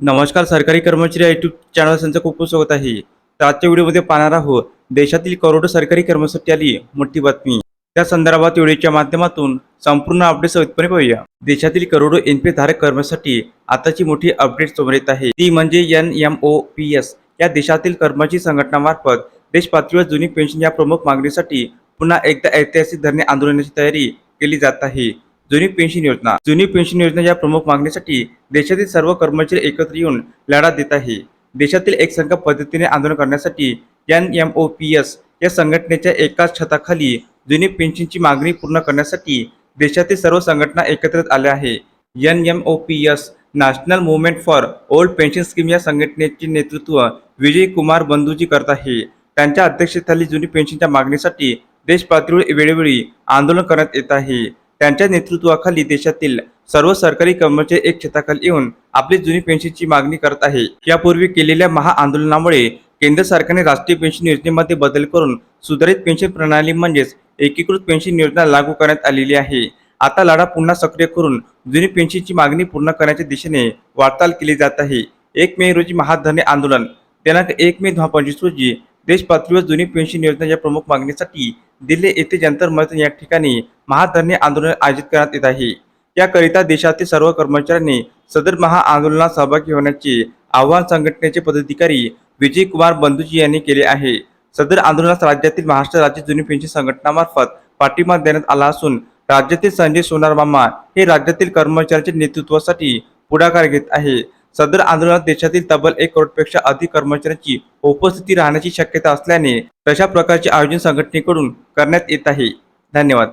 नमस्कार सरकारी कर्मचारी युट्यूब चॅनल त्यांचं खूप खूप स्वागत आहे. तर आजच्या व्हिडिओमध्ये पाहणार आहोत देशातील करोडो सरकारी कर्मचारी आली मोठी बातमी. त्या संदर्भात व्हिडिओच्या माध्यमातून संपूर्ण अपडेट सविस्तरपणे पाहूया. देशातील करोडो एन पी धारक कर्मचारी आताची मोठी अपडेट समोर येत आहे. ती म्हणजे N M O P S या देशातील कर्मचारी संघटनामार्फत देश पातळीवर जुनी पेन्शन या प्रमुख मागणीसाठी पुन्हा एकदा ऐतिहासिक धरणे आंदोलनाची तयारी केली जात आहे. जुनी पेन्शन योजना. जुनी पेन्शन योजना या प्रमुख मागणीसाठी देशातील सर्व कर्मचारी एकत्र येऊन लढा देत आहे. देशातील एकसंघ पद्धतीने आंदोलन करण्यासाठी N M O P S या संघटनेच्या एकाच छताखाली जुनी पेन्शनची मागणी पूर्ण करण्यासाठी देशातील सर्व संघटना एकत्रित आल्या आहे. N M O P S national movement for old pension scheme या संघटनेचे नेतृत्व विजय कुमार बंधूजी करत आहे. त्यांच्या अध्यक्षतेखाली जुनी पेन्शनच्या मागणीसाठी देश पातळीवर वेळोवेळी आंदोलन करण्यात येत आहे. त्यांच्या नेतृत्वाखाली देशातील सर्व सरकारी कर्मचारी एक छताखाली येऊन आपली जुनी पेन्शनची मागणी करत आहे. यापूर्वी केलेल्या महाआंदोलनामुळे केंद्र सरकारने राष्ट्रीय पेन्शन योजनेमध्ये बदल करून सुधारित पेन्शन प्रणाली म्हणजेच एकीकृत पेन्शन योजना लागू करण्यात आलेली आहे. आता लढा पुन्हा सक्रिय करून जुनी पेन्शनची मागणी पूर्ण करण्याच्या दिशेने वाटचाल केली जात आहे. एक मे रोजी महाधरणे आंदोलन. दिनांक एक मे दोन पंचवीस रोजी देशपातळीवर जुनी पेन्शन योजना या प्रमुख मागणीसाठी दिल्ली येथे जंतर मंतर या ठिकाणी महाधरणे आंदोलन आयोजित करण्यात येत आहे. याकरिता देशातील सर्व कर्मचाऱ्यांनी सदर महाआंदोलनात सहभागी होण्याचे आव्हान संघटनेचे पदाधिकारी विजय कुमार बंधूजी यांनी केले आहे. सदर आंदोलनास राज्यातील महाराष्ट्र राज्य जुनी पेन्शन संघटनामार्फत पाठिंबा देण्यात आला असून राज्यातील संजय सोनार मामा हे राज्यातील कर्मचाऱ्यांच्या नेतृत्वासाठी पुढाकार घेत आहे. सदर आंदोलनात देशातील तब्बल एक करोडपेक्षा अधिक कर्मचाऱ्यांची उपस्थिती राहण्याची शक्यता असल्याने तशा प्रकारचे आयोजन संघटनेकडून करण्यात येत आहे. धन्यवाद.